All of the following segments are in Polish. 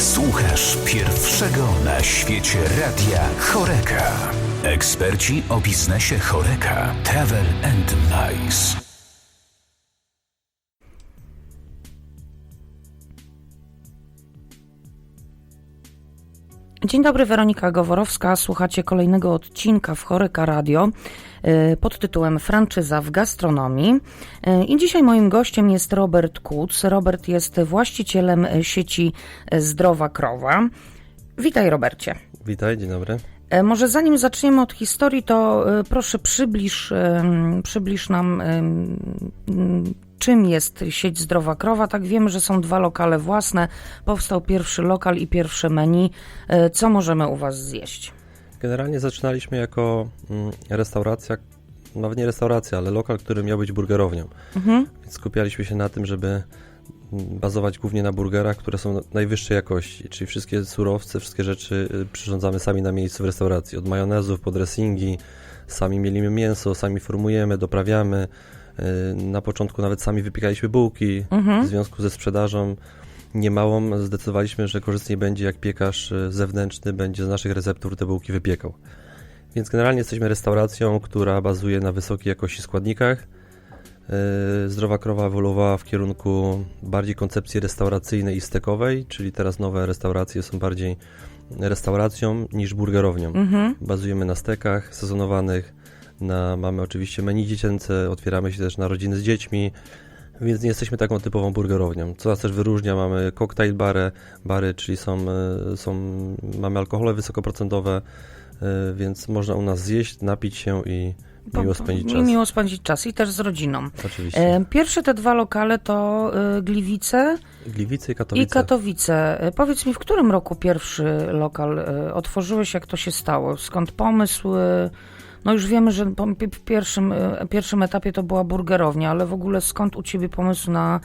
Słuchasz pierwszego na świecie radia Choreka. Eksperci o biznesie Choreka. Travel and Nice. Dzień dobry, Weronika Goworowska. Słuchacie kolejnego odcinka w Choryka Radio pod tytułem Franczyza w gastronomii. Y, I dzisiaj moim gościem jest Robert Kuc. Robert jest właścicielem sieci Zdrowa Krowa. Witaj, Robercie. Witaj, dzień dobry. E, Może zanim zaczniemy od historii, to proszę przybliż, przybliż nam, czym jest sieć Zdrowa Krowa. Tak wiemy, że są dwa lokale własne. Powstał pierwszy lokal i pierwsze menu. Co możemy u Was zjeść? Generalnie zaczynaliśmy jako mm, restauracja, nawet nie restauracja, ale lokal, który miał być burgerownią. Mhm. Więc skupialiśmy się na tym, żeby mm, bazować głównie na burgerach, które są najwyższej jakości, czyli wszystkie surowce, wszystkie rzeczy y, przyrządzamy sami na miejscu w restauracji, od majonezów po dressingi, sami mielimy mięso, sami formujemy, doprawiamy. Y, Na początku nawet sami wypiekaliśmy bułki Mhm. w związku ze sprzedażą niemałą zdecydowaliśmy, że korzystniej będzie jak piekarz y, zewnętrzny będzie z naszych receptur te bułki wypiekał. Więc generalnie jesteśmy restauracją, która bazuje na wysokiej jakości składnikach. Y, Zdrowa krowa ewoluowała w kierunku bardziej koncepcji restauracyjnej i stekowej, czyli teraz nowe restauracje są bardziej restauracją niż burgerownią. Mhm. Bazujemy na stekach sezonowanych, na, mamy oczywiście menu dziecięce, otwieramy się też na rodziny z dziećmi, więc nie jesteśmy taką typową burgerownią. Co nas też wyróżnia, mamy cocktail bary, bary czyli są, e, są, mamy alkohole wysokoprocentowe, e, więc można u nas zjeść, napić się i miło spędzić I czas. miło spędzić czas i też z rodziną. Oczywiście. E, Pierwsze te dwa lokale to Gliwice Gliwice i Katowice. i Katowice. Powiedz mi, w którym roku pierwszy lokal otworzyłeś? Jak to się stało? Skąd pomysł? No już wiemy, że w pierwszym, e, pierwszym etapie to była burgerownia, ale w ogóle skąd u ciebie pomysł na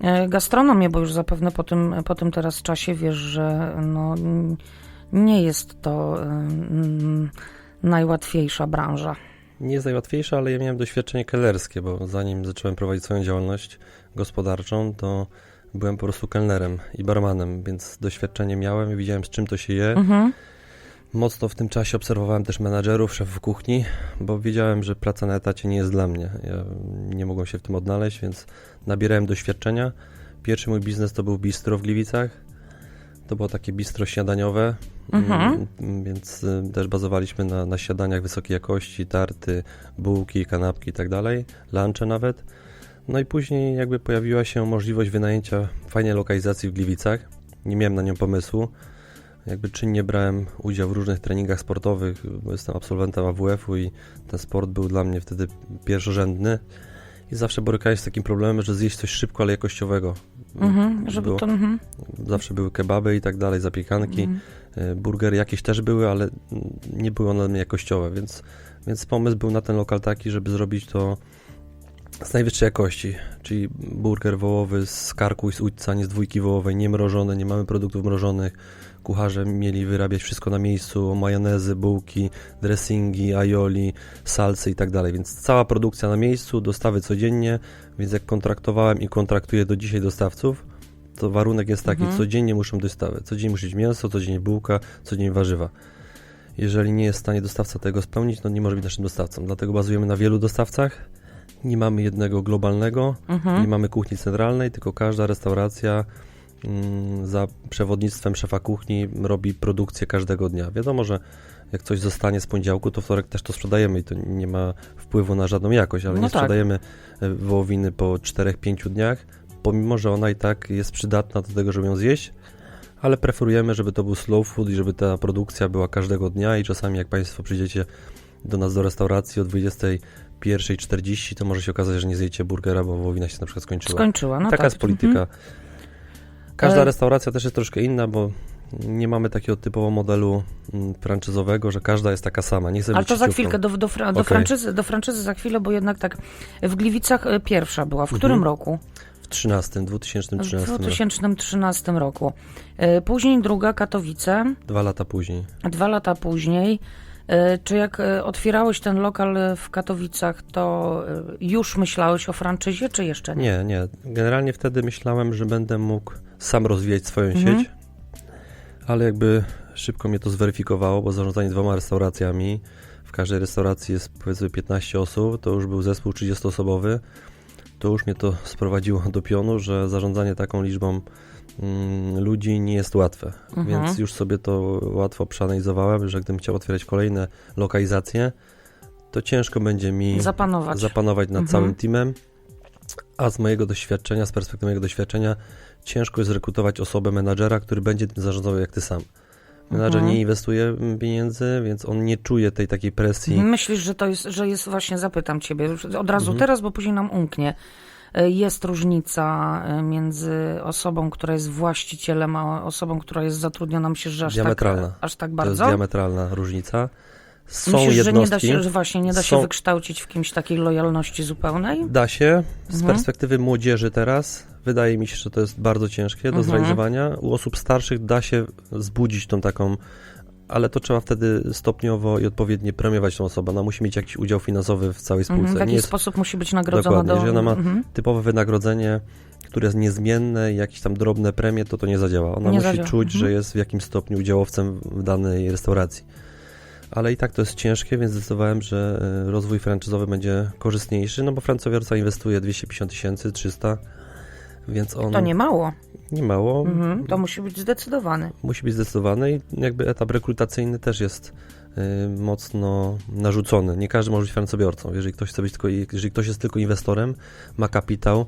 e, gastronomię? Bo już zapewne po tym, po tym teraz czasie wiesz, że no, nie jest to mm, najłatwiejsza branża. Nie jest najłatwiejsze, ale ja miałem doświadczenie kelnerskie, bo zanim zacząłem prowadzić swoją działalność gospodarczą, to byłem po prostu kelnerem i barmanem, więc doświadczenie miałem i widziałem z czym to się je. Mhm. Mocno w tym czasie obserwowałem też menadżerów, szefów kuchni, bo wiedziałem, że praca na etacie nie jest dla mnie. Ja nie mogłem się w tym odnaleźć, więc nabierałem doświadczenia. Pierwszy mój biznes to był bistro w Gliwicach. To było takie bistro śniadaniowe, Mhm. mm, więc y, też bazowaliśmy na, na śniadaniach wysokiej jakości, tarty, bułki, kanapki i tak dalej, lunche nawet. No i później jakby pojawiła się możliwość wynajęcia fajnej lokalizacji w Gliwicach. Nie miałem na nią pomysłu. Jakby czynnie brałem udział w różnych treningach sportowych, bo jestem absolwentem AWF-u i ten sport był dla mnie wtedy pierwszorzędny. I zawsze borykałem się z takim problemem, że zjeść coś szybko, ale jakościowego. Mhm. Żeby Było- to... Mhm. Zawsze były kebaby i tak dalej, zapiekanki. Mhm. E, Burgery jakieś też były, ale nie były one jakościowe, więc, więc pomysł był na ten lokal taki, żeby zrobić to z najwyższej jakości, czyli burger wołowy z karku i z udźca, nie z dwójki wołowej, nie mrożone, nie mamy produktów mrożonych. Kucharze mieli wyrabiać wszystko na miejscu, majonezy, bułki, dressingi, aioli, salsy i tak dalej, więc cała produkcja na miejscu, dostawy codziennie, więc jak kontraktowałem i kontraktuję do dzisiaj dostawców, to warunek jest taki, Mhm. codziennie muszą dostawy, codziennie musi być mięso, codziennie bułka, codziennie warzywa. Jeżeli nie jest w stanie dostawca tego spełnić, no nie może być naszym dostawcą, dlatego bazujemy na wielu dostawcach, nie mamy jednego globalnego, Mhm. nie mamy kuchni centralnej, tylko każda restauracja za przewodnictwem szefa kuchni robi produkcję każdego dnia. Wiadomo, że jak coś zostanie z poniedziałku, to wtorek też to sprzedajemy i to nie ma wpływu na żadną jakość, ale No nie tak. sprzedajemy e, wołowiny po 4-5 dniach, pomimo, że ona i tak jest przydatna do tego, żeby ją zjeść, ale preferujemy, żeby to był slow food i żeby ta produkcja była każdego dnia i czasami jak Państwo przyjdziecie do nas do restauracji o 21.40, to może się okazać, że nie zjecie burgera, bo wołowina się na przykład skończyła. Skończyła, no Taka tak. jest polityka. Każda E- restauracja też jest troszkę inna, bo nie mamy takiego typowo modelu mm, franczyzowego, że każda jest taka sama. Nie chcę Ale to za chwilkę, do, do, do, Okej. franczyzy, do franczyzy za chwilę, bo jednak tak w Gliwicach e, pierwsza była. W Mhm. którym roku? W 13, 2013 W roku. 2013 roku. E, Później druga Katowice, Dwa lata później. dwa lata później. E, Czy jak otwierałeś ten lokal w Katowicach, to już myślałeś o franczyzie, czy jeszcze nie? Nie, nie. Generalnie wtedy myślałem, że będę mógł sam rozwijać swoją Mhm. sieć. ale jakby szybko mnie to zweryfikowało, bo zarządzanie dwoma restauracjami, w każdej restauracji jest powiedzmy 15 osób, to już był zespół 30-osobowy, to już mnie to sprowadziło do pionu, że zarządzanie taką liczbą mm, ludzi nie jest łatwe, Mhm. więc już sobie to łatwo przeanalizowałem, że gdybym chciał otwierać kolejne lokalizacje, to ciężko będzie mi Zapanować. zapanować nad Mhm. całym teamem, a z mojego doświadczenia, z perspektywy mojego doświadczenia, ciężko jest rekrutować osobę menadżera, który będzie tym zarządzał jak ty sam. Menadżer Mhm. nie inwestuje pieniędzy, więc on nie czuje tej takiej presji. Myślisz, że to jest, że jest właśnie, zapytam ciebie od razu Mhm. teraz, bo później nam umknie. E, Jest różnica e, między osobą, która jest właścicielem, a osobą, która jest zatrudniona. Myślisz, że aż Diametralna. tak, aż tak To jest bardzo? diametralna różnica. Są Myślisz, że nie da jednostki, się, że właśnie nie da się są- wykształcić w kimś takiej lojalności zupełnej? da się. Z Mhm. perspektywy młodzieży teraz, wydaje mi się, że to jest bardzo ciężkie do Mhm. zrealizowania. U osób starszych da się zbudzić tą taką, ale to trzeba wtedy stopniowo i odpowiednio premiować tą osobę. Ona musi mieć jakiś udział finansowy w całej spółce. Mhm, w Nie jakiś jest sposób musi być nagrodzona Dokładnie, do... jeżeli ona ma- Mhm. typowe wynagrodzenie, które jest niezmienne i jakieś tam drobne premie, to to nie zadziała. Ona Nie musi zadziała. czuć, Mhm. że jest w jakimś stopniu udziałowcem w danej restauracji. Ale i tak to jest ciężkie, więc zdecydowałem, że e, rozwój franczyzowy będzie korzystniejszy, no bo francowiarca inwestuje 250 tysięcy, 300, więc on To nie mało. nie mało. Mhm. To musi być zdecydowany. Musi być zdecydowany i jakby etap rekrutacyjny też jest y, mocno narzucony. Nie każdy może być francobiorcą. Jeżeli ktoś chce być tylko, jeżeli ktoś jest tylko inwestorem, ma kapitał,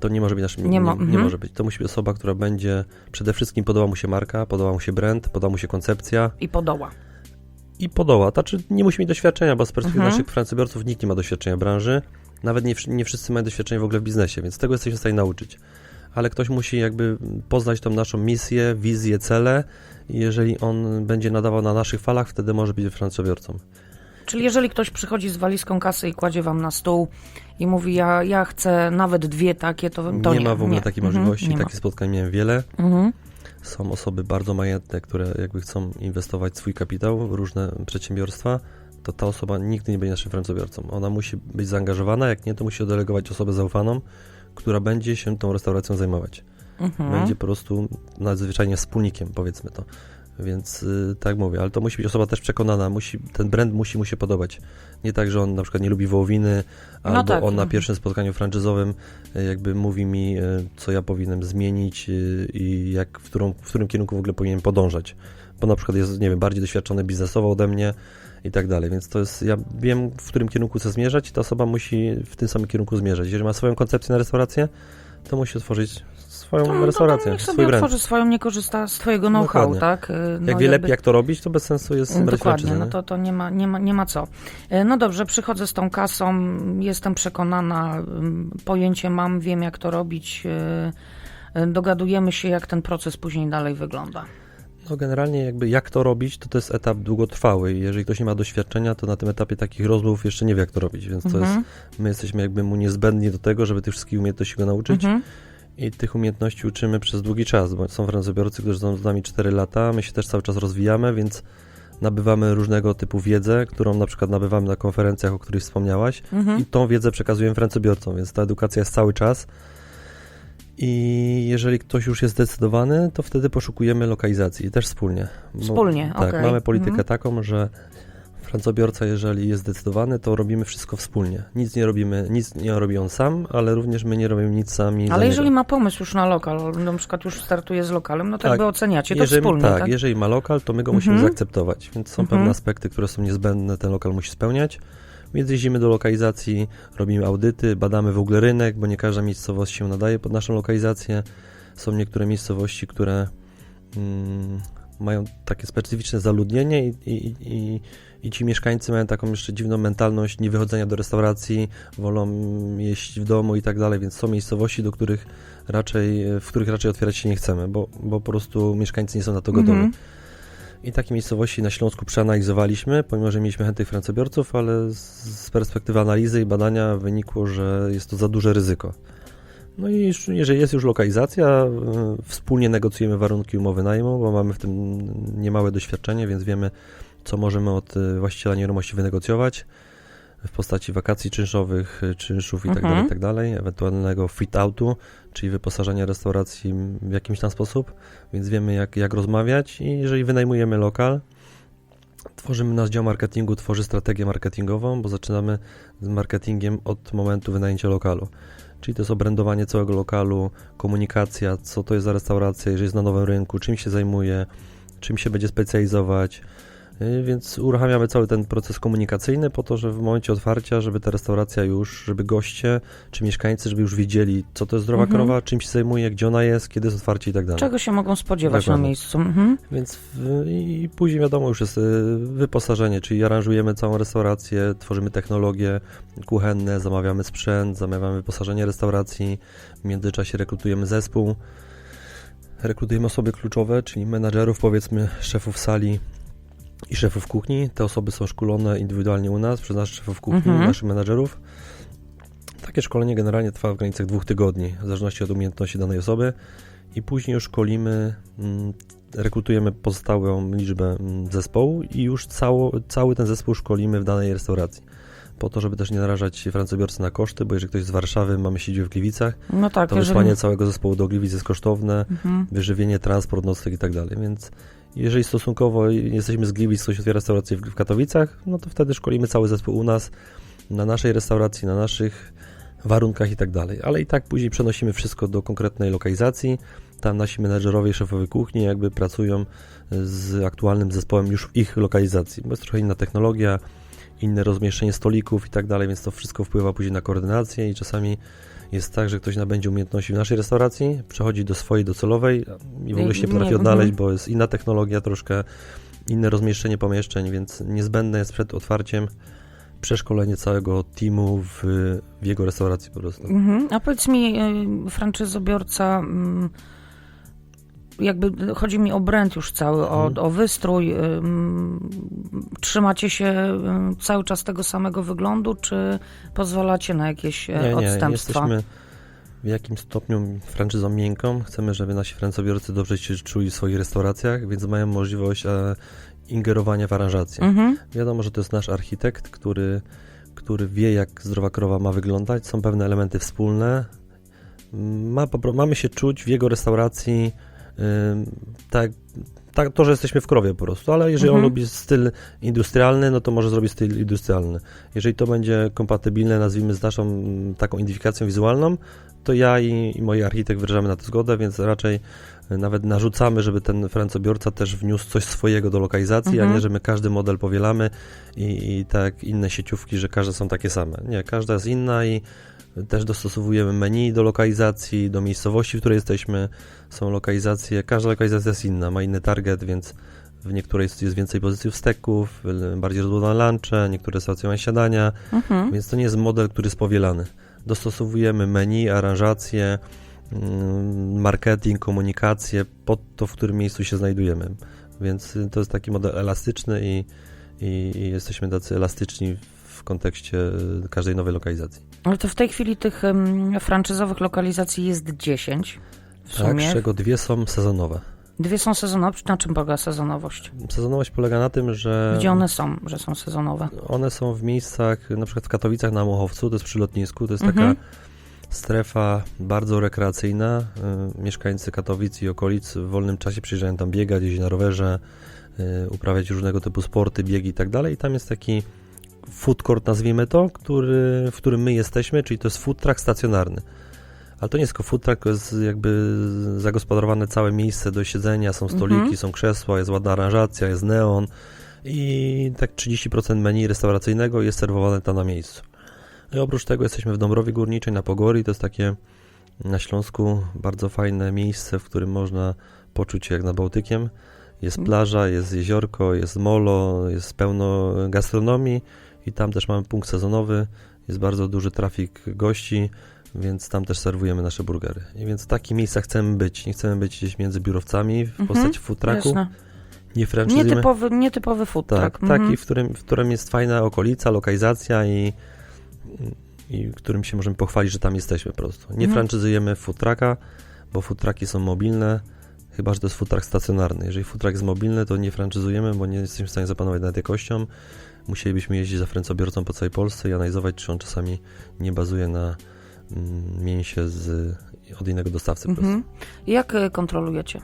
to nie może być naszym, Nie nie, mo- nie, mhm. może być. To musi być osoba, która będzie przede wszystkim podoba mu się marka, podoba mu się brand, podoba mu się koncepcja I podoła. I podoła. Znaczy nie musi mieć doświadczenia, bo z perspektywy Mhm. naszych francobiorców nikt nie ma doświadczenia branży. Nawet nie, nie wszyscy mają doświadczenie w ogóle w biznesie, więc tego jesteśmy w stanie nauczyć. Ale ktoś musi jakby poznać tą naszą misję, wizję, cele i jeżeli on będzie nadawał na naszych falach, wtedy może być francobiorcą. Czyli jeżeli ktoś przychodzi z walizką kasy i kładzie wam na stół i mówi, ja, ja chcę nawet dwie takie, to, to nie. nie ma w ogóle nie. takiej Mhm, możliwości. ma. Takich spotkań miałem wiele. Mhm. Są osoby bardzo majętne, które jakby chcą inwestować swój kapitał w różne przedsiębiorstwa, to ta osoba nigdy nie będzie naszym francobiorcą. Ona musi być zaangażowana, jak nie, to musi oddelegować osobę zaufaną, która będzie się tą restauracją zajmować. Mhm. Będzie po prostu nadzwyczajnie wspólnikiem, powiedzmy to. Więc y, tak mówię, ale to musi być osoba też przekonana, musi, ten brand musi mu się podobać. Nie tak, że on na przykład nie lubi wołowiny, No albo tak. on na Mhm. pierwszym spotkaniu franczyzowym y, jakby mówi mi, y, co ja powinienem zmienić i jak, w, którą, w którym kierunku w ogóle powinienem podążać. Bo na przykład jest, nie wiem, bardziej doświadczony biznesowo ode mnie i tak dalej. Więc to jest, ja wiem, w którym kierunku chcę zmierzać i ta osoba musi w tym samym kierunku zmierzać. Jeżeli ma swoją koncepcję na restaurację, to musi otworzyć swoją To, restaurację, to niech sobie otworzy swoją, nie korzysta z twojego know-how, tak? Y, No, Jak wie lepiej, jak to robić, to bez sensu jest Dokładnie, no to, to nie, ma, nie, ma, nie ma co. E, No dobrze, przychodzę z tą kasą, jestem przekonana, ym, pojęcie mam, wiem jak to robić, y, y, dogadujemy się, jak ten proces później dalej wygląda. No generalnie jakby jak to robić, to to jest etap długotrwały jeżeli ktoś nie ma doświadczenia, to na tym etapie takich rozmów jeszcze nie wie, jak to robić, więc to jest, Mhm, my jesteśmy jakby mu niezbędni do tego, żeby tych wszystkich umiejętności go nauczyć mhm. I tych umiejętności uczymy przez długi czas, bo są francobiorcy, którzy są z nami 4 lata, my się też cały czas rozwijamy, więc nabywamy różnego typu wiedzę, którą na przykład nabywamy na konferencjach, o których wspomniałaś Mhm. i tą wiedzę przekazujemy francobiorcom, więc ta edukacja jest cały czas. I jeżeli ktoś już jest zdecydowany, to wtedy poszukujemy lokalizacji, też wspólnie. Bo- Wspólnie, Tak, mamy politykę Mhm. taką, że francobiorca, jeżeli jest zdecydowany, to robimy wszystko wspólnie. Nic nie robimy, nic nie robi on sam, ale również my nie robimy nic sami. Ale jeżeli niego. ma pomysł już na lokal, na przykład już startuje z lokalem, no to Tak. jakby oceniacie to jeżeli, wspólnie, tak, tak? jeżeli ma lokal, to my go musimy Mhm. zaakceptować, więc są Mhm. pewne aspekty, które są niezbędne, ten lokal musi spełniać. Więc jeździmy do lokalizacji, robimy audyty, badamy w ogóle rynek, bo nie każda miejscowość się nadaje pod naszą lokalizację. Są niektóre miejscowości, które mm, mają takie specyficzne zaludnienie i, i, i, i ci mieszkańcy mają taką jeszcze dziwną mentalność niewychodzenia do restauracji, wolą jeść w domu i tak dalej, więc są miejscowości, do których raczej, w których raczej otwierać się nie chcemy, bo, bo po prostu mieszkańcy nie są na to gotowi. Mhm. I takie miejscowości na Śląsku przeanalizowaliśmy, pomimo, że mieliśmy chętnych francobiorców, ale z, z perspektywy analizy i badania wynikło, że jest to za duże ryzyko. No i jeżeli jest już lokalizacja, y, wspólnie negocjujemy warunki umowy najmu, bo mamy w tym niemałe doświadczenie, więc wiemy, co możemy od y, właściciela nieruchomości wynegocjować. w postaci wakacji czynszowych, y, czynszów i tak Mhm. dalej, i tak dalej, ewentualnego fit-outu, czyli wyposażenia restauracji w jakimś tam sposób, więc wiemy jak, jak rozmawiać i jeżeli wynajmujemy lokal, tworzymy nasz dział marketingu, tworzy strategię marketingową, bo zaczynamy z marketingiem od momentu wynajęcia lokalu. Czyli to jest obrędowanie całego lokalu, komunikacja, co to jest za restauracja, jeżeli jest na nowym rynku, czym się zajmuje, czym się będzie specjalizować. Yy, Więc uruchamiamy cały ten proces komunikacyjny po to, że w momencie otwarcia, żeby ta restauracja już, żeby goście czy mieszkańcy, żeby już wiedzieli, co to jest zdrowa Mhm. krowa, czym się zajmuje, gdzie ona jest, kiedy jest otwarcie i tak dalej. Czego się mogą spodziewać Dokładnie. na miejscu? Mhm. Więc w, i później wiadomo już jest y, wyposażenie, czyli aranżujemy całą restaurację, tworzymy technologie kuchenne, zamawiamy sprzęt, zamawiamy wyposażenie restauracji, w międzyczasie rekrutujemy zespół, rekrutujemy osoby kluczowe, czyli menadżerów, powiedzmy szefów sali i szefów kuchni. Te osoby są szkolone indywidualnie u nas przez naszych szefów kuchni, Mhm. naszych menadżerów. Takie szkolenie generalnie trwa w granicach dwóch tygodni, w zależności od umiejętności danej osoby i później już szkolimy, mm, rekrutujemy pozostałą liczbę mm, zespołu i już cało, cały ten zespół szkolimy w danej restauracji. Po to, żeby też nie narażać francobiorcy na koszty, bo jeżeli ktoś z Warszawy, mamy siedzibę w Gliwicach, No tak, to jeżeli... wysłanie całego zespołu do Gliwic jest kosztowne, Mhm. wyżywienie, transport, nocleg i tak dalej, więc jeżeli stosunkowo jesteśmy z Gliwic, ktoś otwiera restaurację w w Katowicach, no to wtedy szkolimy cały zespół u nas, na naszej restauracji, na naszych warunkach i tak dalej, ale i tak później przenosimy wszystko do konkretnej lokalizacji, tam nasi menedżerowie, szefowie kuchni jakby pracują z aktualnym zespołem już w ich lokalizacji, bo jest trochę inna technologia, inne rozmieszczenie stolików i tak dalej, więc to wszystko wpływa później na koordynację i czasami jest tak, że ktoś nabędzie umiejętności w naszej restauracji, przechodzi do swojej docelowej i w ogóle się nie Nie, potrafi mhm. odnaleźć, bo jest inna technologia troszkę, inne rozmieszczenie pomieszczeń, więc niezbędne jest przed otwarciem przeszkolenie całego teamu w, w jego restauracji po prostu. Mhm. A powiedz mi, y, franczyzobiorca, mm, jakby chodzi mi o brand już cały, o, Mhm. o wystrój. Trzymacie się cały czas tego samego wyglądu, czy pozwalacie na jakieś e, Nie, nie, odstępstwa? jesteśmy w jakimś stopniu franczyzą miękką. Chcemy, żeby nasi francobiorcy dobrze się czuli w swoich restauracjach, więc mają możliwość e, ingerowania w aranżację. Mhm. Wiadomo, że to jest nasz architekt, który, który wie, jak zdrowa krowa ma wyglądać. Są pewne elementy wspólne. Ma, mamy się czuć w jego restauracji tak, tak, to, że jesteśmy w krowie po prostu, ale jeżeli on Mhm. lubi styl industrialny, no to może zrobić styl industrialny. Jeżeli to będzie kompatybilne, nazwijmy z naszą mm, taką identyfikacją wizualną, to ja i, i moi architekt wyrażamy na to zgodę, więc raczej y, nawet narzucamy, żeby ten francobiorca też wniósł coś swojego do lokalizacji, a Mhm. nie, że my każdy model powielamy i, i tak inne sieciówki, że każde są takie same. Nie, każda jest inna i też dostosowujemy menu do lokalizacji, do miejscowości, w której jesteśmy. Są lokalizacje, każda lokalizacja jest inna, ma inny target, więc w niektórej jest więcej pozycji steków, bardziej rozbudowane lunche, niektóre restauracje mają śniadania, Mhm. więc to nie jest model, który jest powielany. Dostosowujemy menu, aranżację, mm, marketing, komunikację pod to, w którym miejscu się znajdujemy. Więc y, to jest taki model elastyczny i, i, i jesteśmy tacy elastyczni w kontekście y, każdej nowej lokalizacji. Ale to w tej chwili tych um, franczyzowych lokalizacji jest 10 w Tak, sumie. z czego dwie są sezonowe. Dwie są sezonowe. Na czym polega sezonowość? Sezonowość polega na tym, że Gdzie one są, że są sezonowe? one są w miejscach, na przykład w Katowicach na Mochowcu, to jest przy lotnisku, to jest Mhm. taka strefa bardzo rekreacyjna. Y, Mieszkańcy Katowic i okolic w wolnym czasie przyjeżdżają tam biegać, jeździć na rowerze, y, uprawiać różnego typu sporty, biegi i tak dalej. I tam jest taki food court, nazwijmy to, który, w którym my jesteśmy, czyli to jest food truck stacjonarny. Ale to nie jest tylko food truck, to jest jakby zagospodarowane całe miejsce do siedzenia, są stoliki, Mhm. są krzesła, jest ładna aranżacja, jest neon i tak 30% menu restauracyjnego jest serwowane tam na miejscu. No I oprócz tego jesteśmy w Dąbrowie Górniczej na Pogori, to jest takie na Śląsku bardzo fajne miejsce, w którym można poczuć się jak nad Bałtykiem. Jest Mhm. plaża, jest jeziorko, jest molo, jest pełno gastronomii i tam też mamy punkt sezonowy, jest bardzo duży trafik gości, więc tam też serwujemy nasze burgery. I więc w takich miejscach chcemy być. Nie chcemy być gdzieś między biurowcami w Mhm, postaci food trucku. Jasne. Nie franczyzujemy. Nietypowy, nietypowy food Tak, truck. taki, Mhm. w, którym, w którym jest fajna okolica, lokalizacja i, i którym się możemy pochwalić, że tam jesteśmy po prostu. Nie Mhm. franczyzujemy food trucka, bo food trucki są mobilne. Chyba, że to jest futrak stacjonarny. Jeżeli futrak jest mobilny, to nie franczyzujemy, bo nie jesteśmy w stanie zapanować nad jakością. Musielibyśmy jeździć za francobiorcą po całej Polsce i analizować, czy on czasami nie bazuje na mm, mięsie z, od innego dostawcy. Mhm. Jak e, kontrolujecie?